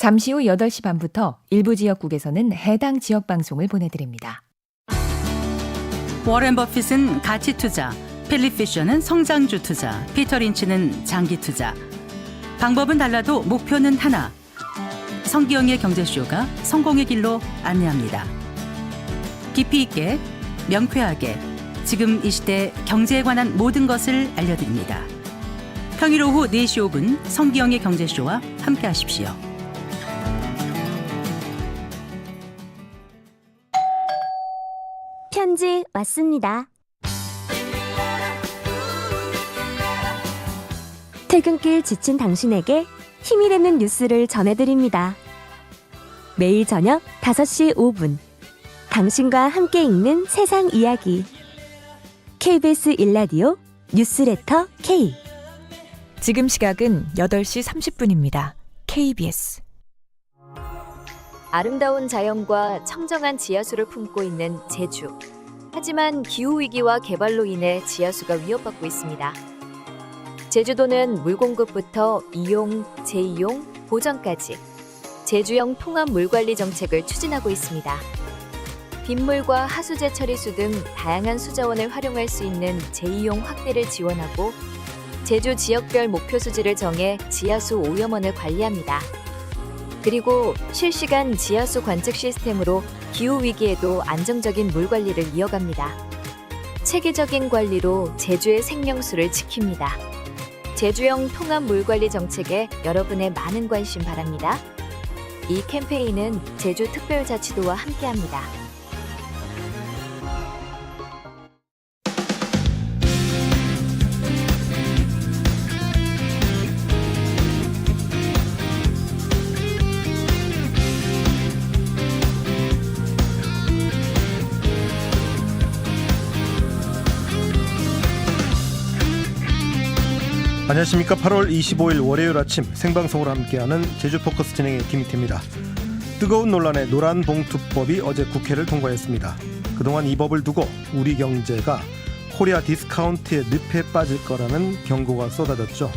잠시 후 8시 반부터 일부 지역국에서는 해당 지역 방송을 보내드립니다. 워렌 버핏은 가치 투자, 필립 피셔는 성장주 투자, 피터 린치는 장기 투자. 방법은 달라도 목표는 하나. 성기영의 경제쇼가 성공의 길로 안내합니다. 깊이 있게, 명쾌하게, 지금 이 시대 경제에 관한 모든 것을 알려드립니다. 평일 오후 4시 5분 성기영의 경제쇼와 함께 하십시오. 편지 왔습니다. 퇴근길 지친 당신에게 힘이 되는 뉴스를 전해드립니다. 매일 저녁 5시 5분. 당신과 함께 읽는 세상 이야기. KBS 일라디오 뉴스레터 K. 지금 시각은 8시 30분입니다. KBS. 아름다운 자연과 청정한 지하수를 품고 있는 제주. 하지만 기후위기와 개발로 인해 지하수가 위협받고 있습니다. 제주도는 물 공급부터 이용, 재이용, 보전까지 제주형 통합 물관리 정책을 추진하고 있습니다. 빗물과 하수제 처리수 등 다양한 수자원을 활용할 수 있는 재이용 확대를 지원하고 제주 지역별 목표 수지를 정해 지하수 오염원을 관리합니다. 그리고 실시간 지하수 관측 시스템으로 기후 위기에도 안정적인 물 관리를 이어갑니다. 체계적인 관리로 제주의 생명수를 지킵니다. 제주형 통합 물 관리 정책에 여러분의 많은 관심 바랍니다. 이 캠페인은 제주특별자치도와 함께합니다. 안녕하십니까. 8월 25일 월요일 아침 생방송으로 함께하는 제주 포커스 진행의 김희태입니다. 뜨거운 논란의 노란 봉투법이 어제 국회를 통과했습니다. 그동안 이 법을 두고 우리 경제가 코리아 디스카운트의 늪에 빠질 거라는 경고가 쏟아졌죠.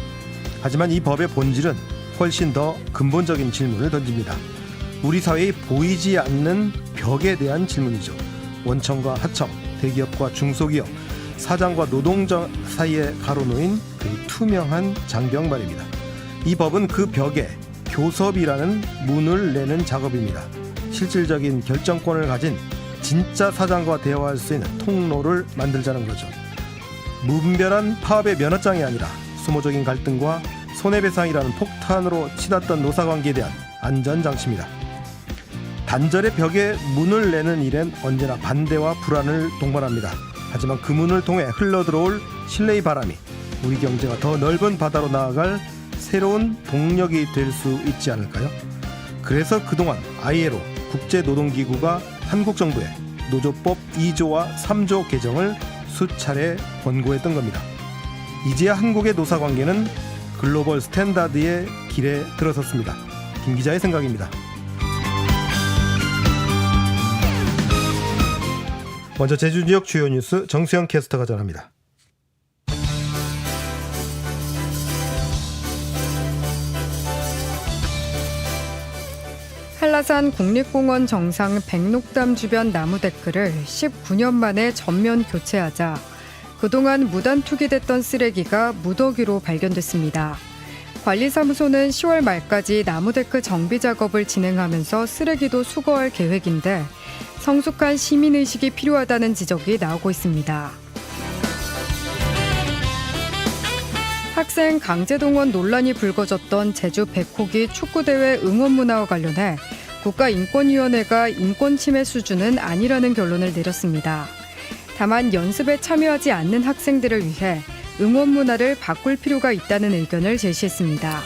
하지만 이 법의 본질은 훨씬 더 근본적인 질문을 던집니다. 우리 사회의 보이지 않는 벽에 대한 질문이죠. 원청과 하청 대기업과 중소기업 사장과 노동자 사이에 가로놓인 그 투명한 장벽 말입니다. 이 법은 그 벽에 교섭이라는 문을 내는 작업입니다. 실질적인 결정권을 가진 진짜 사장과 대화할 수 있는 통로를 만들자는 거죠. 무분별한 파업의 면허장이 아니라 수모적인 갈등과 손해배상이라는 폭탄으로 치닫던 노사관계에 대한 안전장치입니다. 단절의 벽에 문을 내는 일엔 언제나 반대와 불안을 동반합니다. 하지만 그 문을 통해 흘러들어올 신뢰의 바람이 우리 경제가 더 넓은 바다로 나아갈 새로운 동력이 될 수 있지 않을까요? 그래서 그동안 ILO 국제노동기구가 한국 정부에 노조법 2조와 3조 개정을 수차례 권고했던 겁니다. 이제야 한국의 노사 관계는 글로벌 스탠다드의 길에 들어섰습니다. 김 기자의 생각입니다. 먼저 제주 지역 주요 뉴스 정수영 캐스터가 전합니다. 한라산 국립공원 정상 백록담 주변 나무 데크를 19년 만에 전면 교체하자 그동안 무단 투기됐던 쓰레기가 무더기로 발견됐습니다. 관리사무소는 10월 말까지 나무 데크 정비 작업을 진행하면서 쓰레기도 수거할 계획인데 성숙한 시민 의식이 필요하다는 지적이 나오고 있습니다. 학생 강제동원 논란이 불거졌던 제주 백호기 축구대회 응원 문화와 관련해 국가인권위원회가 인권 침해 수준은 아니라는 결론을 내렸습니다. 다만 연습에 참여하지 않는 학생들을 위해 응원 문화를 바꿀 필요가 있다는 의견을 제시했습니다.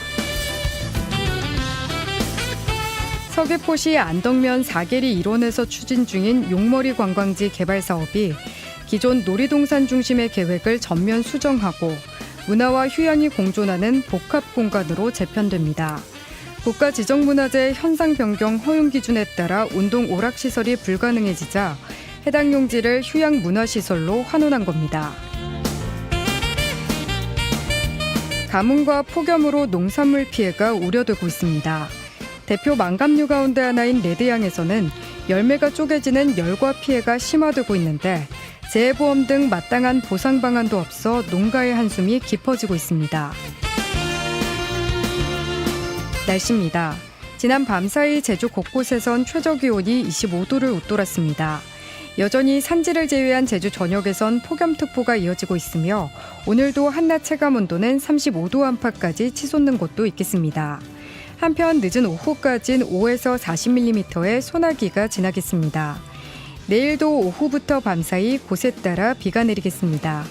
서귀포시 안덕면 사계리 일원에서 추진 중인 용머리 관광지 개발 사업이 기존 놀이동산 중심의 계획을 전면 수정하고 문화와 휴양이 공존하는 복합 공간으로 재편됩니다. 국가 지정문화재 현상 변경 허용 기준에 따라 운동 오락 시설이 불가능해지자 해당 용지를 휴양 문화 시설로 환원한 겁니다. 가뭄과 폭염으로 농산물 피해가 우려되고 있습니다. 대표 망감류 가운데 하나인 레드양에서는 열매가 쪼개지는 열과 피해가 심화되고 있는데 재해보험 등 마땅한 보상 방안도 없어 농가의 한숨이 깊어지고 있습니다. 날씨입니다. 지난 밤사이 제주 곳곳에선 최저 기온이 25도를 웃돌았습니다. 여전히 산지를 제외한 제주 전역에선 폭염특보가 이어지고 있으며 오늘도 한낮 체감 온도는 35도 안팎까지 치솟는 곳도 있겠습니다. 한편 늦은 오후까진 5에서 40mm의 소나기가 지나겠습니다. 내일도 오후부터 밤사이 곳에 따라 비가 내리겠습니다.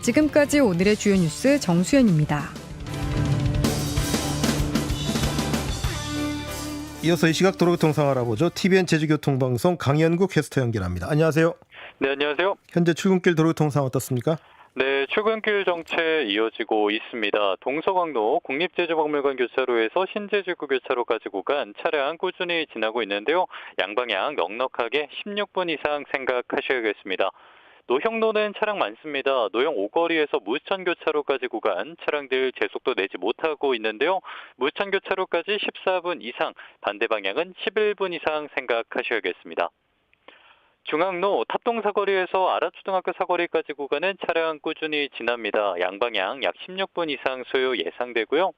지금까지 오늘의 주요 뉴스 정수연입니다. 이어서 이 시각 도로교통 상황 알아보죠. TVN 제주교통방송 강현구 캐스터 연결합니다. 안녕하세요. 네, 안녕하세요. 현재 출근길 도로교통 상황 어떻습니까? 네, 출근길 정체 이어지고 있습니다. 동서광로 국립제주박물관 교차로에서 신제주구 교차로까지 구간 차량 꾸준히 지나고 있는데요. 양방향 넉넉하게 16분 이상 생각하셔야겠습니다. 노형로는 차량 많습니다. 노형 오거리에서 무천교차로까지 구간 차량들 제속도 내지 못하고 있는데요. 무천교차로까지 14분 이상, 반대 방향은 11분 이상 생각하셔야겠습니다. 중앙로 탑동사거리에서 아라초등학교 사거리까지 구간은 차량 꾸준히 지납니다. 양방향 약 16분 이상 소요 예상되고요.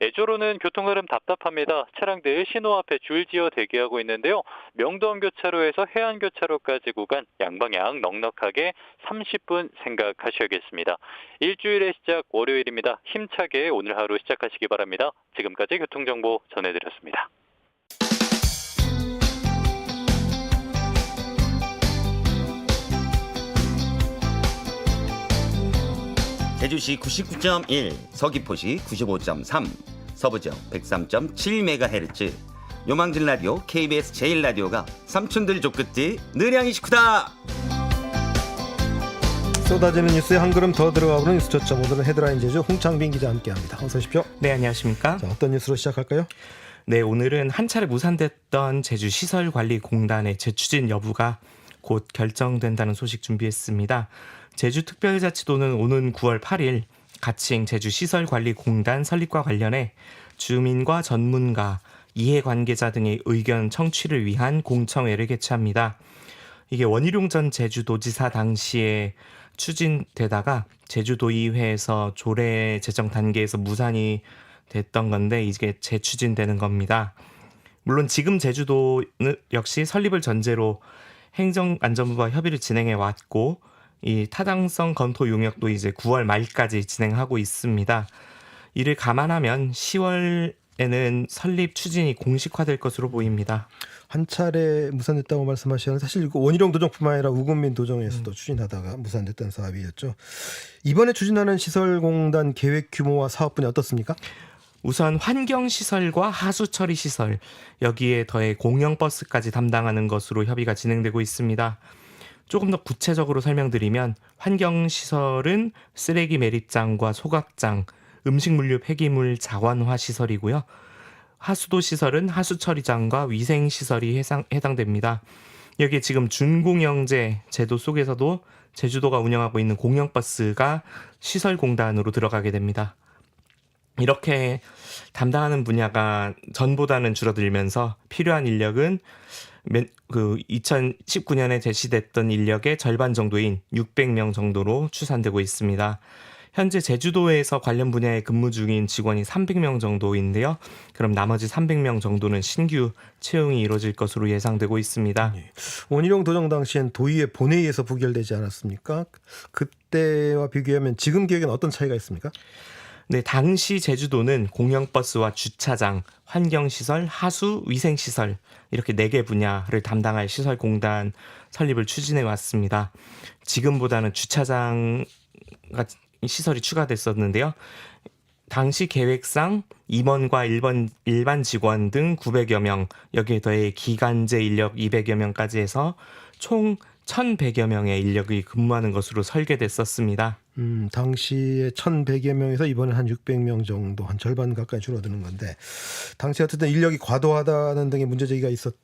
애조로는 교통 흐름 답답합니다. 차량들 신호 앞에 줄지어 대기하고 있는데요. 명도원 교차로에서 해안 교차로까지 구간 양방향 넉넉하게 30분 생각하셔야겠습니다. 일주일의 시작 월요일입니다. 힘차게 오늘 하루 시작하시기 바랍니다. 지금까지 교통정보 전해드렸습니다. 제주시 99.1, 서귀포시 95.3, 서부지역 103.7MHz, 요망진 라디오 KBS 제1라디오가 삼촌들 족끝이 느량이 식구다! 쏟아지는 뉴스에 한 걸음 더 들어가보는 뉴스 초점 오늘은 헤드라인 제주 홍창빈 기자 함께합니다. 어서 오십시오. 네, 안녕하십니까? 자, 어떤 뉴스로 시작할까요? 네, 오늘은 한 차례 무산됐던 제주 시설관리공단의 재추진 여부가 곧 결정된다는 소식 준비했습니다. 제주특별자치도는 오는 9월 8일 가칭 제주시설관리공단 설립과 관련해 주민과 전문가, 이해관계자 등의 의견 청취를 위한 공청회를 개최합니다. 이게 원희룡 전 제주도지사 당시에 추진되다가 제주도의회에서 조례 제정 단계에서 무산이 됐던 건데 이게 재추진되는 겁니다. 물론 지금 제주도는 역시 설립을 전제로 행정안전부와 협의를 진행해 왔고 이 타당성 검토 용역도 이제 9월 말까지 진행하고 있습니다. 이를 감안하면 10월에는 설립 추진이 공식화될 것으로 보입니다. 한 차례 무산됐다고 말씀하셨는데 사실 그 원희룡 도정뿐만 아니라 우금민 도정에서도 추진하다가 무산됐던 사업이었죠. 이번에 추진하는 시설공단 계획 규모와 사업 분야 어떻습니까? 우선 환경 시설과 하수 처리 시설 여기에 더해 공영 버스까지 담당하는 것으로 협의가 진행되고 있습니다. 조금 더 구체적으로 설명드리면 환경시설은 쓰레기 매립장과 소각장, 음식물류 폐기물 자원화 시설이고요. 하수도 시설은 하수처리장과 위생시설이 해당, 해당 됩니다. 여기에 지금 준공영제 제도 속에서도 제주도가 운영하고 있는 공영버스가 시설공단으로 들어가게 됩니다. 이렇게 담당하는 분야가 전보다는 줄어들면서 필요한 인력은 몇- 그 2019년에 제시됐던 인력의 절반 정도인 600명 정도로 추산되고 있습니다. 현재 제주도에서 관련 분야에 근무 중인 직원이 300명 정도인데요. 그럼 나머지 300명 정도는 신규 채용이 이루어질 것으로 예상되고 있습니다. 원희룡 도정 당시엔 도의회 본회의에서 부결되지 않았습니까? 그때와 비교하면 지금 계획엔 어떤 차이가 있습니까? 네, 당시 제주도는 공영버스와 주차장, 환경시설, 하수, 위생시설 이렇게 네 개 분야를 담당할 시설공단 설립을 추진해 왔습니다. 지금보다는 주차장 시설이 추가됐었는데요. 당시 계획상 임원과 일반, 일반 직원 등 900여 명, 여기에 더해 기간제 인력 200여 명까지 해서 총 1,100여 명의 인력이 근무하는 것으로 설계됐었습니다. 음, 당시에 1,100여 명에서 이번에 한 600명 정도, 한 절반 가까이 줄어드는 건데 당시 어쨌든 인력이 과도하다는 등의 문제 제기가 있었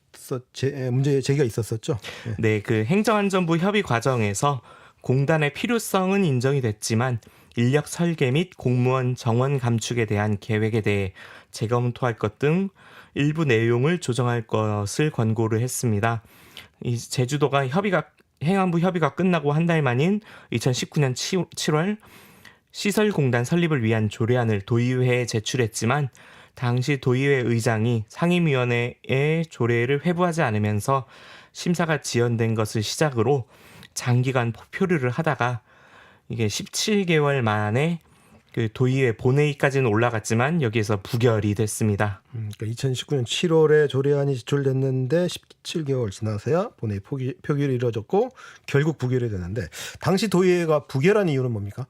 제, 문제 제기가 있었었죠. 예. 네, 그 행정안전부 협의 과정에서 공단의 필요성은 인정이 됐지만 인력 설계 및 공무원 정원 감축에 대한 계획에 대해 재검토할 것 등 일부 내용을 조정할 것을 권고를 했습니다. 이 제주도가 협의가 행안부 협의가 끝나고 한 달 만인 2019년 7월 시설공단 설립을 위한 조례안을 도의회에 제출했지만 당시 도의회 의장이 상임위원회에 조례를 회부하지 않으면서 심사가 지연된 것을 시작으로 장기간 표류를 하다가 이게 17개월 만에 그 도의회 본회의까지는 올라갔지만 여기에서 부결이 됐습니다. 음, 그러니까 2019년 7월에 조례안이 제출됐는데 17개월 지나서야 본회의 포기, 표결이 이루어졌고 결국 부결이 되는데 당시 도의회가 부결한 이유는 뭡니까?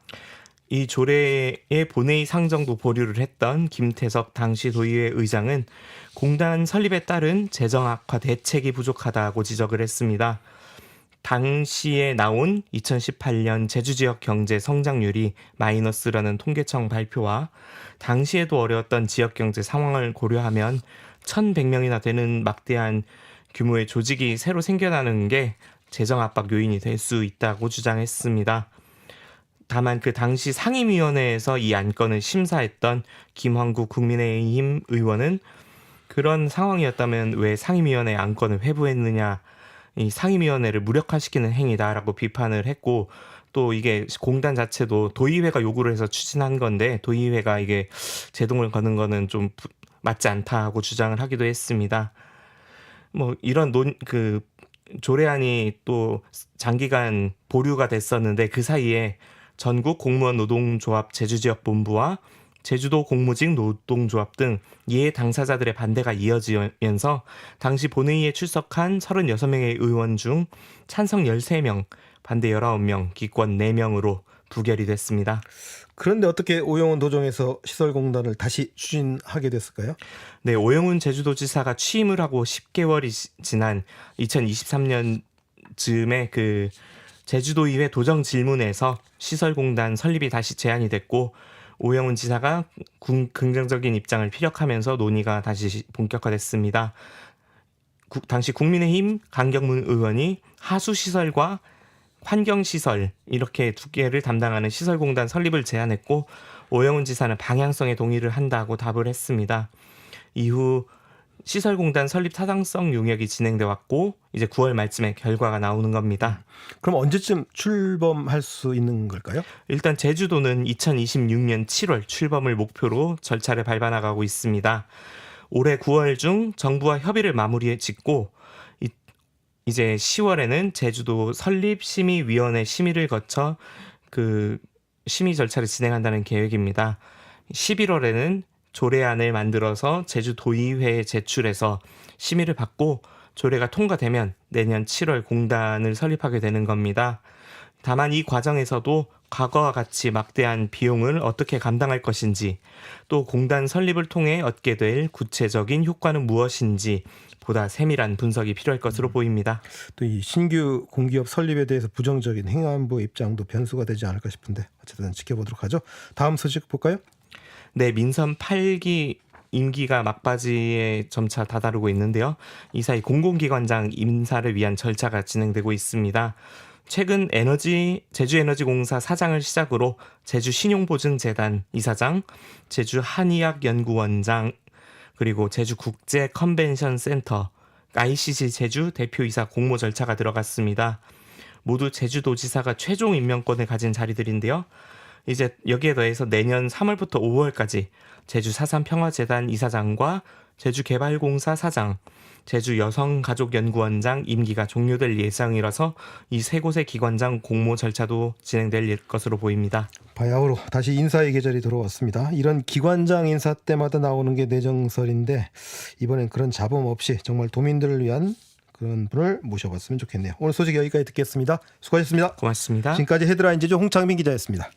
이 조례의 본회의 상정도 보류를 했던 김태석 당시 도의회 의장은 공단 설립에 따른 재정 악화 대책이 부족하다고 지적을 했습니다. 당시에 나온 2018년 제주 지역 경제 성장률이 마이너스라는 통계청 발표와 당시에도 어려웠던 지역 경제 상황을 고려하면 1,100명이나 되는 막대한 규모의 조직이 새로 생겨나는 게 재정 압박 요인이 될 수 있다고 주장했습니다. 다만 그 당시 상임위원회에서 이 안건을 심사했던 김황구 국민의힘 의원은 그런 상황이었다면 왜 상임위원회 안건을 회부했느냐 이 상임위원회를 무력화시키는 행위다라고 비판을 했고 또 이게 공단 자체도 도의회가 요구를 해서 추진한 건데 도의회가 이게 제동을 거는 거는 좀 부- 맞지 않다고 주장을 하기도 했습니다. 뭐 이런 논 그 조례안이 또 장기간 보류가 됐었는데 그 사이에 전국 공무원 노동조합 제주지역 본부와 제주도 공무직 노동조합 등 이해 당사자들의 반대가 이어지면서 당시 본회의에 출석한 36명의 의원 중 찬성 13명, 반대 19명, 기권 4명으로 부결이 됐습니다. 그런데 어떻게 오영훈 도정에서 시설공단을 다시 추진하게 됐을까요? 네, 오영훈 제주도지사가 취임을 하고 10개월이 지- 지난 2023년 즈음에 그 제주도의회 도정 질문에서 시설공단 설립이 다시 제안이 됐고 오영훈 지사가 궁- 긍정적인 입장을 피력하면서 논의가 다시 시- 본격화됐습니다. 구- 당시 국민의힘 강경문 의원이 하수시설과 환경시설 이렇게 두 개를 담당하는 시설공단 설립을 제안했고 오영훈 지사는 방향성에 동의를 한다고 답을 했습니다. 이후 시설공단 설립 타당성 용역이 진행돼 왔고 이제 9월 말쯤에 결과가 나오는 겁니다. 그럼 언제쯤 출범할 수 있는 걸까요? 일단 제주도는 2026년 7월 출범을 목표로 절차를 밟아 나가고 있습니다. 올해 9월 중 정부와 협의를 마무리해 짓고 이, 이제 10월에는 제주도 설립 심의 위원회 심의를 거쳐 그 심의 절차를 진행한다는 계획입니다. 11월에는 조례안을 만들어서 제주도의회에 제출해서 심의를 받고 조례가 통과되면 내년 7월 공단을 설립하게 되는 겁니다. 다만 이 과정에서도 과거와 같이 막대한 비용을 어떻게 감당할 것인지 또 공단 설립을 통해 얻게 될 구체적인 효과는 무엇인지 보다 세밀한 분석이 필요할 것으로 보입니다. 또 이 신규 공기업 설립에 대해서 부정적인 행안부 입장도 변수가 되지 않을까 싶은데 어쨌든 지켜보도록 하죠. 다음 소식 볼까요? 네, 민선 8기 임기가 막바지에 점차 다다르고 있는데요. 이 사이 공공기관장 임사를 위한 절차가 진행되고 있습니다. 최근 에너지 제주에너지공사 사장을 시작으로 제주 신용보증재단 이사장, 제주 한의학 연구원장 그리고 제주 국제 컨벤션 센터 ICC 제주 대표이사 공모 절차가 들어갔습니다. 모두 제주도지사가 최종 임명권을 가진 자리들인데요. 이제 여기에 더해서 내년 3월부터 5월까지 제주 사삼평화재단 이사장과 제주개발공사 사장, 제주 여성가족연구원장 임기가 종료될 예정이라서 이 세 곳의 기관장 공모 절차도 진행될 것으로 보입니다. 바야흐로 다시 인사의 계절이 들어왔습니다. 이런 기관장 인사 때마다 나오는 게 내정설인데 이번엔 그런 잡음 없이 정말 도민들을 위한 그런 분을 모셔봤으면 좋겠네요. 오늘 소식 여기까지 듣겠습니다. 수고하셨습니다. 고맙습니다. 지금까지 헤드라인 제조 홍창민 기자였습니다.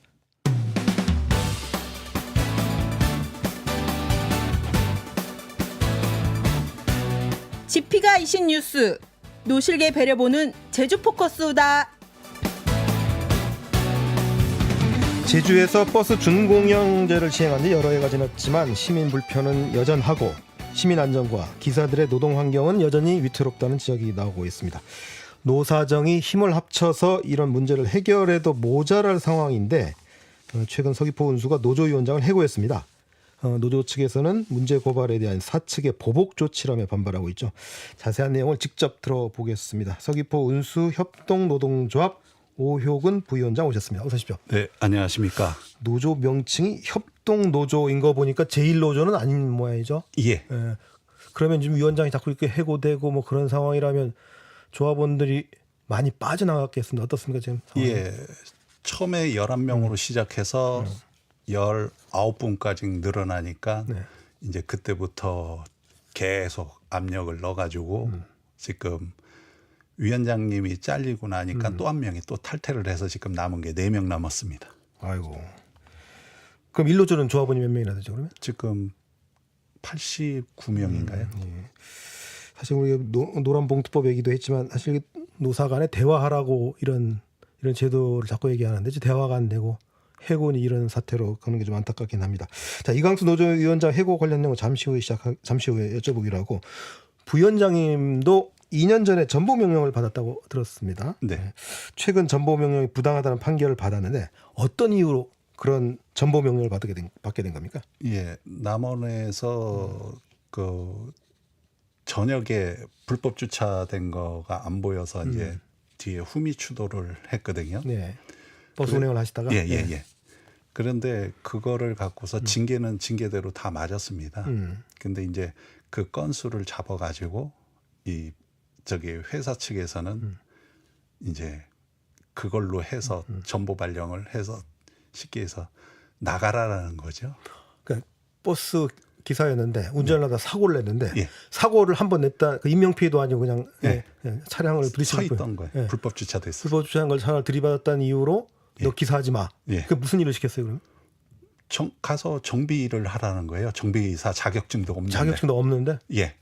지피가 이신 뉴스 노실계 배려보는 제주 포커스다. 제주에서 버스 준공영제를 시행한 지 여러 해가 지났지만 시민 불편은 여전하고 시민 안전과 기사들의 노동 환경은 여전히 위태롭다는 지적이 나오고 있습니다. 노사정이 힘을 합쳐서 이런 문제를 해결해도 모자랄 상황인데 어, 최근 서귀포 운수가 노조위원장을 해고했습니다. 어, 노조 측에서는 문제 고발에 대한 사측의 보복 조치라며 반발하고 있죠. 자세한 내용을 직접 들어보겠습니다. 서귀포 운수 협동 노동조합 오효근 부위원장 오셨습니다. 어서 오십시오. 네, 안녕하십니까. 노조 명칭이 협동 노조인 거 보니까 제1노조는 아닌 모양이죠. 예. 예. 그러면 지금 위원장이 자꾸 이렇게 해고되고 뭐 그런 상황이라면 조합원들이 많이 빠져나갔겠습니다. 어떻습니까 지금? 상황이? 예. 처음에 11명으로 음. 시작해서 19분까지 늘어나니까 네. 이제 그때부터 계속 압력을 넣어가지고 음. 지금 위원장님이 잘리고 나니까 음. 또한 명이 또 탈퇴를 해서 지금 남은 게 네 명 남았습니다. 아이고. 그럼 일노조는 조합원이 몇 명이나 되죠 그러면? 지금 89명인가요? 예. 사실 우리 노, 노란 봉투법 얘기도 했지만 사실 노사 간에 대화하라고 이런 이런 제도를 자꾸 얘기하는데 대화가 안 되고 해고니 이런 사태로 가는 게 좀 안타깝긴 합니다. 자 이강수 노조위원장 해고 관련 내용 잠시 후에 시작 잠시 후에 여쭤보기로 하고 부위원장님도 2년 전에 전보 명령을 받았다고 들었습니다. 네. 최근 전보 명령이 부당하다는 판결을 받았는데 어떤 이유로 그런 전보 명령을 받게 된, 받게 된 겁니까? 예, 남원에서 그 저녁에 불법 주차된 거가 안 보여서 이제 뒤에 후미 추도를 했거든요. 네. 버스 그래- 운행을 하시다가 예, 예, 네. 예. 그런데 그거를 갖고서 징계는 징계대로 다 맞았습니다. 음. 근데 이제 그 건수를 잡아 가지고 이 저기 회사 측에서는 음. 이제 그걸로 해서 전보 발령을 해서 쉽게 해서 나가라라는 거죠. 그러니까 버스 기사였는데 운전을 하다 사고를 냈는데 예. 사고를 한 번 냈다 그 인명 피해도 아니고 그냥 예. 예, 그냥 차량을 서 부딪히고 있던 거예요. 예. 불법 주차됐어요. 불법 주차한 걸 차량을 들이받았다는 이유로 너 예. 기사하지 마. 예. 그 무슨 일을 시켰어요 그럼? 정, 가서 정비를 하라는 거예요. 정비사 자격증도 없는데. 자격증도 없는데 예.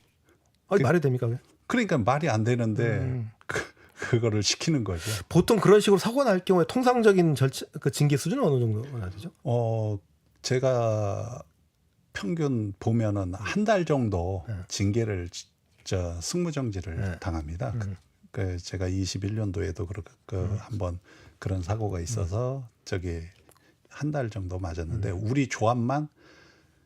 아니 그- 말이 됩니까? 그게? 그러니까 말이 안 되는데 음. 그, 그거를 시키는 거죠. 보통 그런 식으로 사고 날 경우에 통상적인 절차 그 징계 수준은 어느 정도나 되죠? 어, 제가 평균 보면은 한 달 정도 네. 징계를 지- 저 승무정지를 네. 당합니다. 음. 그 제가 21년도에도 그, 그 한번 그런 사고가 있어서 저기 한 달 정도 맞았는데 음. 우리 조합만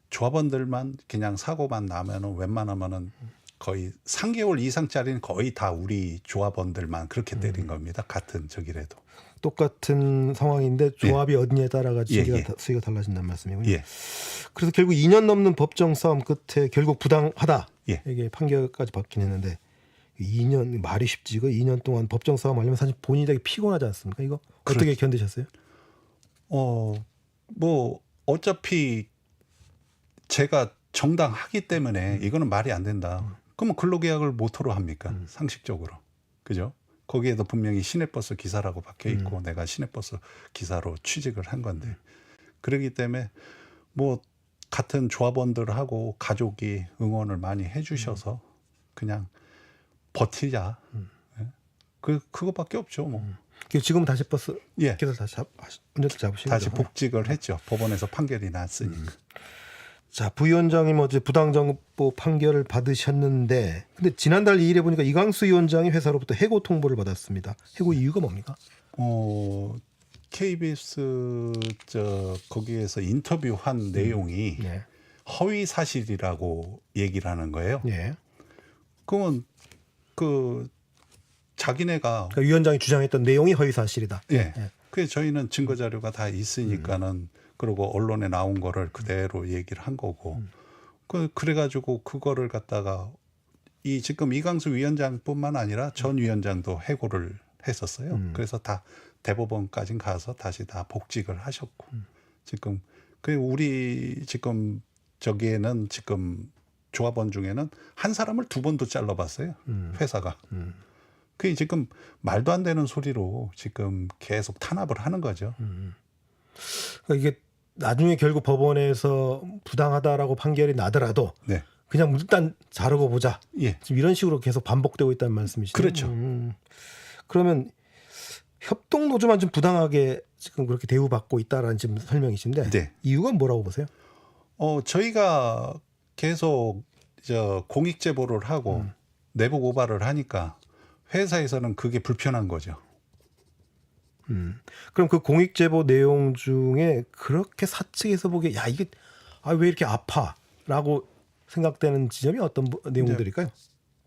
조합원들만 그냥 사고만 나면은 웬만하면은 거의 3개월 이상짜리는 거의 다 우리 조합원들만 그렇게 음. 때린 겁니다. 같은 저기라도. 똑같은 상황인데 조합이 어디냐에 따라가 예, 징계가 예. 다- 수위가 달라진다는 말씀이군요. 예. 그래서 결국 2년 넘는 법정 싸움 끝에 결국 부당하다 예. 이게 판결까지 받긴 했는데 2년 말이 쉽지 이거 2년 동안 법정 싸움 하려면 사실 본인이 되게 피곤하지 않습니까? 이거 어떻게 그렇죠. 견디셨어요? 어, 뭐, 어차피 제가 정당하기 때문에 이거는 말이 안 된다. 그러면 근로계약을 모토로 합니까? 상식적으로. 그죠? 거기에도 분명히 시내버스 기사라고 박혀 있고 내가 시내버스 기사로 취직을 한 건데. 그러기 때문에 뭐, 같은 조합원들하고 가족이 응원을 많이 해 주셔서 그냥 버티자. 예. 그, 그거밖에 없죠, 뭐. 그 지금 다시 버스 예. 기사 다시 잡, 운전대 잡으시는 다시? 복직을 했죠. 법원에서 판결이 났으니까. 자 부위원장님 어제 부당정보 판결을 받으셨는데 근데 지난달 2일에 보니까 이광수 위원장이 회사로부터 해고 통보를 받았습니다. 해고 이유가 뭡니까? 어, KBS 저 거기에서 인터뷰한 내용이 네. 허위 사실이라고 얘기를 하는 거예요. 예. 그러면 그 자기네가 그러니까 위원장이 주장했던 내용이 허위 사실이다. 예. 예. 그 저희는 증거 자료가 다 있으니까는 그리고 언론에 나온 거를 그대로 얘기를 한 거고. 그 그래 가지고 그거를 갖다가 이 지금 이강수 위원장뿐만 아니라 전 위원장도 해고를 했었어요. 음. 그래서 다 대법원까지 가서 다시 다 복직을 하셨고 지금 그 우리 지금 저기에는 지금 조합원 중에는 한 사람을 두 번도 잘라봤어요. 음. 회사가. 음. 그게 지금 말도 안 되는 소리로 지금 계속 탄압을 하는 거죠. 음. 그러니까 이게 나중에 결국 법원에서 부당하다라고 판결이 나더라도 네. 그냥 일단 자르고 보자. 예. 지금 이런 식으로 계속 반복되고 있다는 말씀이시죠? 그렇죠. 음. 그러면 협동 노조만 좀 부당하게 지금 그렇게 대우받고 있다라는 지금 설명이신데 네. 이유가 뭐라고 보세요? 어, 저희가 계속 저 공익 제보를 하고 음. 내부 고발을 하니까 회사에서는 그게 불편한 거죠. 음. 그럼 그 공익 제보 내용 중에 그렇게 사측에서 보기에 야 이게 아 왜 이렇게 아파라고 생각되는 지점이 어떤 부- 내용들일까요?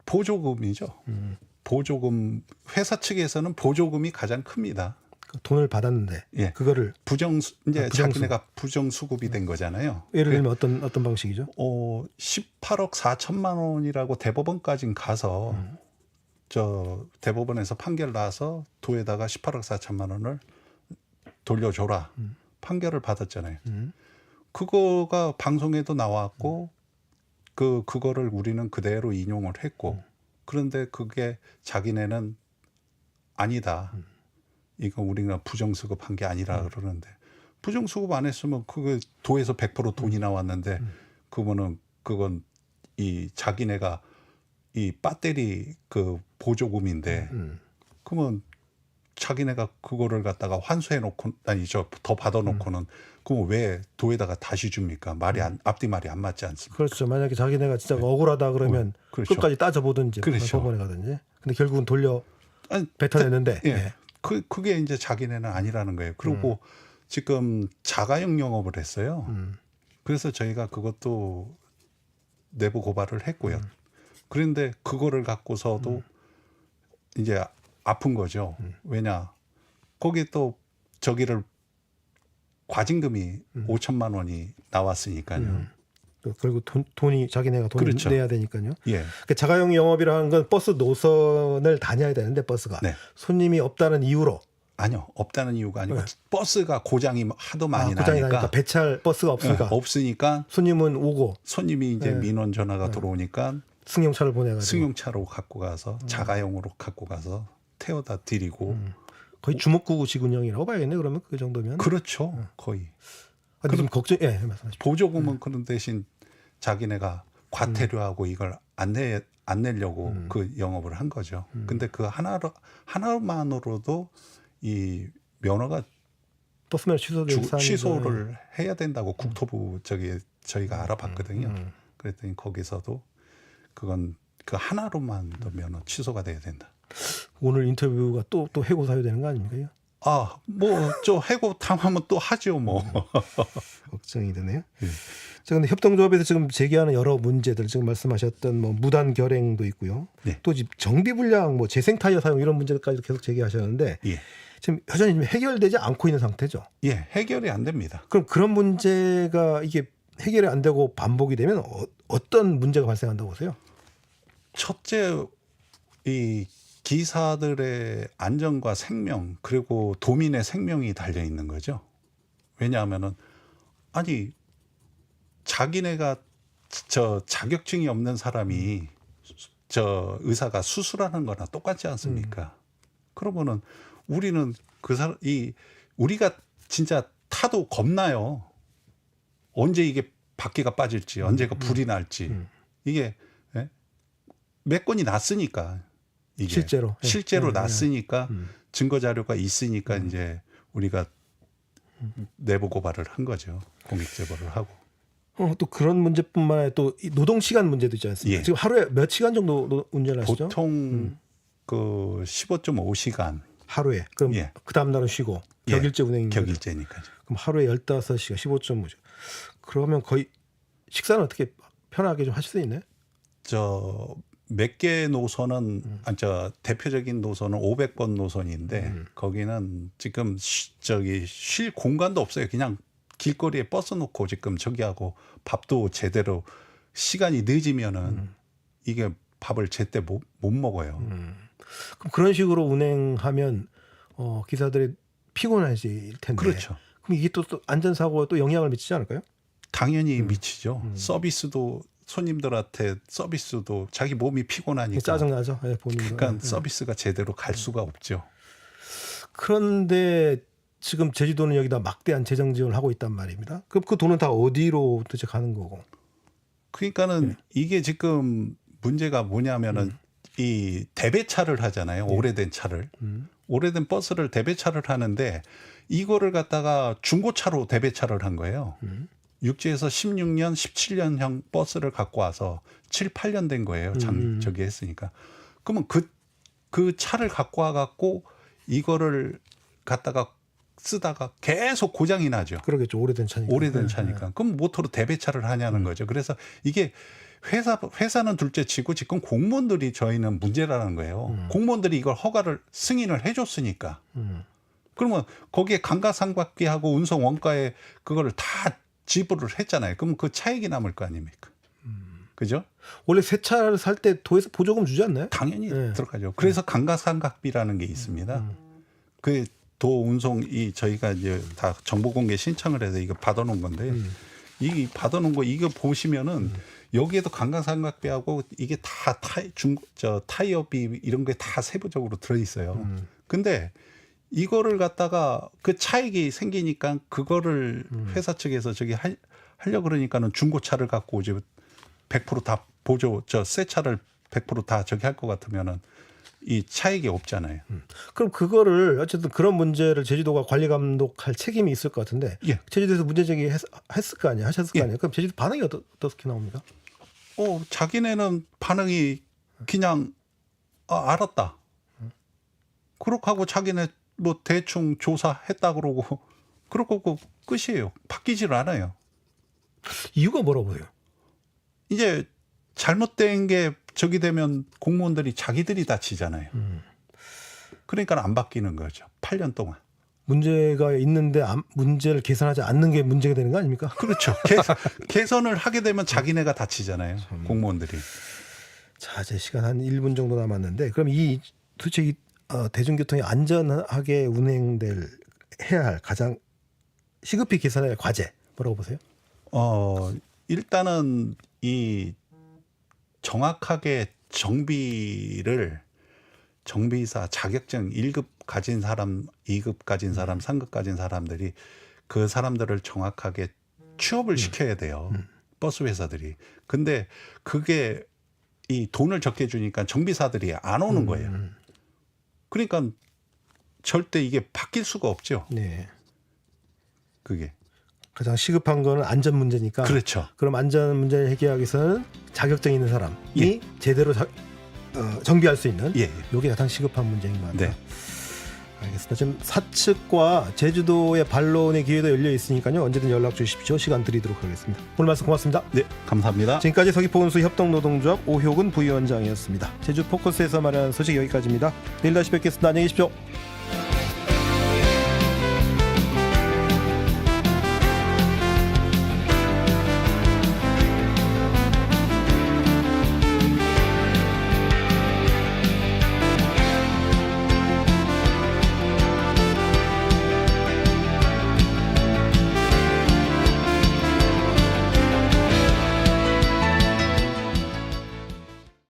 보조금이죠. 음. 보조금 회사 측에서는 보조금이 가장 큽니다. 그 돈을 받았는데 예. 그거를 부정수 이제 아, 부정수. 자기네가 부정 수급이 된 거잖아요. 예를 그, 들면 어떤 어떤 방식이죠? 어 18억 4천만 원이라고 대법원까지 가서 음. 저 대법원에서 판결 나서 도에다가 18억 4천만 원을 돌려줘라 음. 판결을 받았잖아요. 음. 그거가 방송에도 나왔고 그 그거를 우리는 그대로 인용을 했고 음. 그런데 그게 자기네는 아니다. 음. 이거 우리가 부정수급한 게 아니라 그러는데 부정수급 안 했으면 그게 도에서 100% 돈이 음. 나왔는데 그거는 그건 이 자기네가 이 배터리 그 보조금인데 음. 그러면 자기네가 그거를 갖다가 환수해 놓고 아니 저 더 받아 놓고는 그럼 왜 도에다가 다시 줍니까? 말이 안 앞뒤 말이 안 맞지 않습니까? 그렇죠. 만약에 자기네가 진짜 억울하다 그러면 그렇죠. 끝까지 따져 보든지 그렇죠. 법원에 가든지. 근데 결국은 돌려 뱉어냈는데 예. 예. 그 그게 이제 자기네는 아니라는 거예요. 그리고 지금 자가용 영업을 했어요. 음. 그래서 저희가 그것도 내부 고발을 했고요. 음. 그런데 그거를 갖고서도 이제 아픈 거죠. 음. 왜냐? 거기 또 저기를 과징금이 음. 5천만 원이 나왔으니까요. 음. 그- 그리고 돈, 돈이 자기네가 돈을 그렇죠. 내야 되니까요. 예. 그 자가용 영업이라는 건 버스 노선을 다녀야 되는데 버스가 네. 손님이 없다는 이유로 아니요. 없다는 이유가 아니고 네. 버스가 고장이 하도 많이 아, 고장이 나니까 나니까 배찰 버스가 없으니까 예, 없으니까 손님은 오고 손님이 이제 네. 민원 전화가 네. 들어오니까 승용차를 보내가지고 승용차로 갖고 가서 자가용으로 갖고 가서 태워다 드리고 음. 거의 주먹구구식 운영이라고 봐야겠네 그러면 그 정도면 그렇죠 거의 아, 근데 좀 걱정 예 말씀하십시오. 보조금은 네. 그런 대신 자기네가 과태료하고 이걸 안 내 안 내려고 음. 그 영업을 한 거죠. 근데 그 하나로 하나만으로도 이 면허가 버스면 취소될 주, 사안이죠. 취소를 해야 된다고 국토부 저기 저희가 알아봤거든요. 음. 그랬더니 거기서도 그건 그 하나로만도 면허 취소가 돼야 된다. 오늘 인터뷰가 또 또 해고 사유 되는 거 아닙니까? 아, 뭐 저 해고 탐하면 또 하죠, 뭐. 걱정이 되네요. 예. 자, 근데 협동조합에서 지금 제기하는 여러 문제들 지금 말씀하셨던 뭐 무단 결행도 있고요. 네. 또 지금 정비 불량, 뭐 재생 타이어 사용 이런 문제까지 계속 제기하셨는데 예. 지금 여전히 지금 해결되지 않고 있는 상태죠. 예, 해결이 안 됩니다. 그럼 그런 문제가 이게 해결이 안 되고 반복이 되면 어, 어떤 문제가 발생한다고 보세요? 첫째 이 기사들의 안전과 생명 그리고 도민의 생명이 달려 있는 거죠. 왜냐하면은 아니 자기네가 저 자격증이 없는 사람이 저 의사가 수술하는 거나 똑같지 않습니까? 그러면은 우리는 그 사람 이 우리가 진짜 타도 겁나요. 언제 이게 바퀴가 빠질지, 언제가 불이 날지 음. 이게 예? 몇 건이 났으니까 이게 실제로. 예. 실제로 예, 예. 났으니까 음. 증거 자료가 있으니까 이제 우리가 내부 고발을 한 거죠. 공익 제보를 하고. 어, 또 그런 문제뿐만 아니라 또이 노동 시간 문제도 있지 않습니까? 예. 지금 하루에 몇 시간 정도 노- 운전을 하시죠? 보통 음. 그 15.5시간 하루에. 그럼 예. 그 다음 날은 쉬고 예. 격일제 운행인 거죠? 격일제니까요. 그럼 하루에 15시간 15.5죠. 그러면 거의 식사는 어떻게 편하게 좀 하실 수 있나요? 저 몇 개 노선은 음. 아, 저 대표적인 노선은 500번 노선인데 음. 거기는 지금 쉬, 저기 쉴 공간도 없어요. 그냥 길거리에 버스 놓고 지금 저기 하고 밥도 제대로 시간이 늦으면은 음. 이게 밥을 제때 못, 못 먹어요. 그럼 그런 식으로 운행하면 어, 기사들이 피곤하실 텐데. 그렇죠. 그럼 이게 또, 또 안전사고에 또 영향을 미치지 않을까요? 당연히 음. 미치죠. 음. 서비스도 손님들한테 서비스도 자기 몸이 피곤하니까 짜증나죠. 예. 그러니까 예. 서비스가 제대로 갈 수가 없죠. 그런데 지금 제주도는 여기다 막대한 재정 지원을 하고 있단 말입니다. 그럼 그 돈은 다 어디로 도대체 가는 거고? 그러니까는 네. 이게 지금 문제가 뭐냐면은 음. 이 대배차를 하잖아요. 오래된 차를. 음. 오래된 버스를 대배차를 하는데 이거를 갖다가 중고차로 대배차를 한 거예요. 음. 육지에서 16년, 17년형 버스를 갖고 와서 7, 8년 된 거예요. 장, 음. 저기 했으니까. 그러면 그, 그 차를 갖고 와 갖고 이거를 갖다가 쓰다가 계속 고장이 나죠. 그러겠죠. 오래된 차니까. 오래된 네, 차니까. 그럼 모터로 대배차를 하냐는 거죠. 그래서 이게 회사 회사는 둘째 치고 지금 공무원들이 저희는 문제라는 거예요. 공무원들이 이걸 허가를 승인을 해줬으니까. 음. 그러면 거기에 감가상각비하고 운송 원가에 그거를 다 지불을 했잖아요. 그럼 그 차익이 남을 거 아닙니까? 그죠? 원래 새 차를 살 때 도에서 보조금 주지 않나요? 당연히 네. 들어가죠. 그래서 감가상각비라는 게 있습니다. 그도 운송 이 저희가 이제 다 정보 공개 신청을 해서 이거 받아놓은 건데 이 받아놓은 거 이거 보시면은 여기에도 감가상각비하고 이게 다 타이 중저 타이어비 이런 게 다 세부적으로 들어 있어요. 근데 이거를 갖다가 그 차익이 생기니까 그거를 회사 측에서 저기 할, 하려 그러니까는 중고차를 갖고 오지 100%다 보조 저 새 차를 100%다 저기 할 것 같으면은 이 차익이 없잖아요. 그럼 그거를 어쨌든 그런 문제를 제주도가 관리 감독할 책임이 있을 것 같은데 예. 제주도에서 문제 제기 했, 했을 거 아니에요? 하셨을 예. 거 아니에요? 그럼 제주도 반응이 어떠, 어떻게 나옵니까? 어, 자기네는 반응이 그냥 아, 알았다. 그렇게 하고 자기네 뭐 대충 조사했다 그러고 그러고 그 끝이에요. 바뀌질 않아요. 이유가 뭐라고 보세요? 이제 잘못된 게 저기 되면 공무원들이 자기들이 다치잖아요. 그러니까 안 바뀌는 거죠. 8년 동안. 문제가 있는데 안- 문제를 개선하지 않는 게 문제가 되는 거 아닙니까? 그렇죠. 개, 개선을 하게 되면 자기네가 다치잖아요. 공무원들이. 자, 이제 시간 한 1분 정도 남았는데 그럼 이 도대체 이 어, 대중교통이 안전하게 운행될 해야 할 가장 시급히 개선해야 할 과제 뭐라고 보세요? 어, 일단은 이 정확하게 정비를 정비사 자격증 1급 가진 사람, 2급 가진 사람, 3급 가진 사람들이 그 사람들을 정확하게 취업을 시켜야 돼요. 버스 회사들이. 근데 그게 이 돈을 적게 주니까 정비사들이 안 오는 거예요. 그러니까 절대 이게 바뀔 수가 없죠. 네. 그게. 가장 시급한 거는 안전 문제니까. 그렇죠. 그럼 안전 문제를 해결하기 위해서는 자격증 있는 사람이 예. 제대로 자- 어, 정비할 수 있는 예. 이게 가장 시급한 문제인 것 같아요. 네. 알겠습니다. 지금 사측과 제주도의 반론의 기회도 열려 있으니까요. 언제든 연락 주십시오. 시간 드리도록 하겠습니다. 오늘 말씀 고맙습니다. 네, 감사합니다. 지금까지 서귀포운수 협동노동조합 오효근 부위원장이었습니다. 제주 포커스에서 말하는 소식 여기까지입니다. 내일 다시 뵙겠습니다. 안녕히 계십시오.